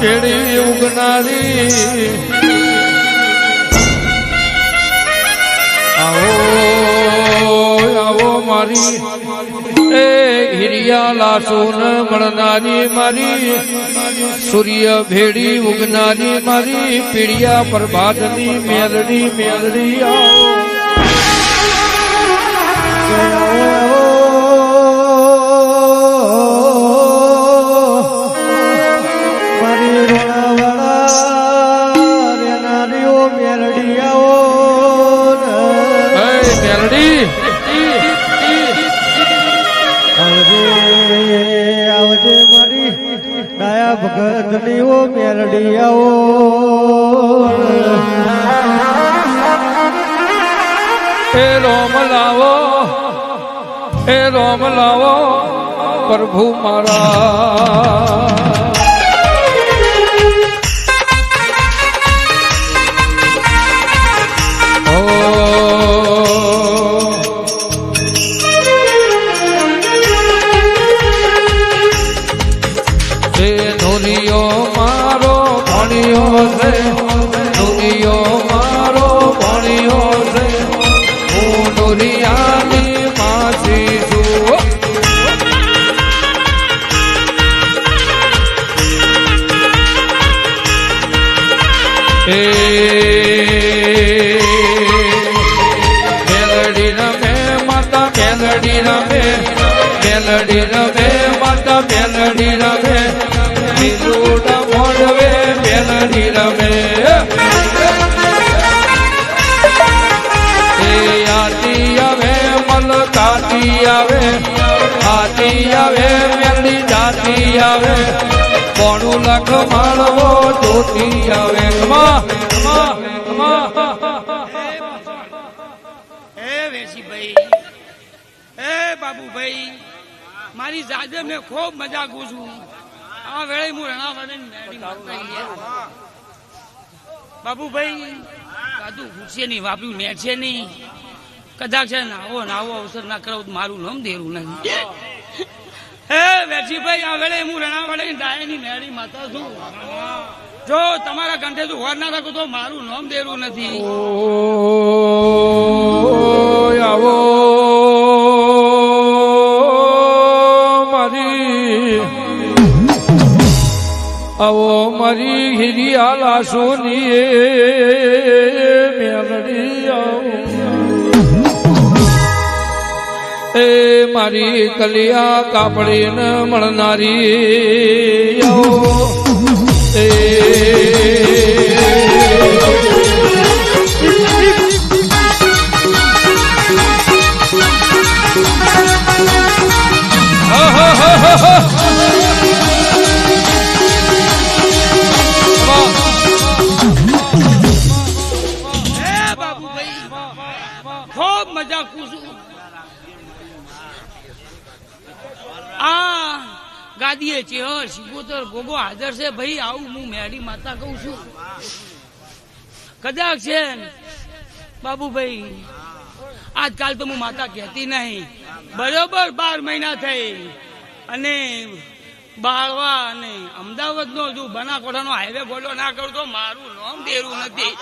પેઢી ઉગનારી. આવો આવો મારી, એ હિરિયા લાસુન મળનારી મારી. સૂર્ય ભેડી ઉગનારી મારી પીડિયા પ્રભાતની મેલડી મેલડી આવો. ભગતની ઓ મેલડીયાઓ. એ રોમ લાવો એ રોમ લાવો પ્રભુ મારા. એ ધુનિયો મારો ભણ્યો છે, દુનિયો મારો ભણ્યો છે. હું દુનિયાની માછી છું. મેલડી રમે માતા રમે માતા મેલડી રમે. બીજું મોડવે મેલડી રમે. આતી આવે, મલ તાતી જાતી આવે કોણું લખ માળવો જોતી આવે. કમા મારી જાદે મેં ખૂબ મજા છું આ વેળે હું ગયા. બાબુભાઈ કાદુ ઘૂસે નહીં વાપ્યું ને છે નહીં. કદાચ છે નાવો નાવો અવસર ના કરો તો મારું નામ દેરું નથી હે વેજીભાઈ આ વેળે હું રણાવાડે ડાયની મેળી માતા છું. જો તમારા કંઠે જો હોર ના રાખો તો મારું નામ દેરું નથી. આવો મારી હિરિયા લાસોની મેલડી એ મારી કલિયા કાપડીને મળનારી આવો. એ હે બાબુભાઈ ખૂબ મજા કુશું આ ગાદીએ ચેહ શિકોતર ગોગો હાજર છે. ભાઈ, આવું હું મેડી માતા કહું છું. કદાચ છે બાબુભાઈ, આજકાલ તો હું માતા કહેતી નહીં. બરોબર બાર મહિના થઈ અને બાળવા અને અમદાવાદ નો જો બનાકોટાનો હાઈવે બોલો ના કરતો, મારું નામ દેરું નથી.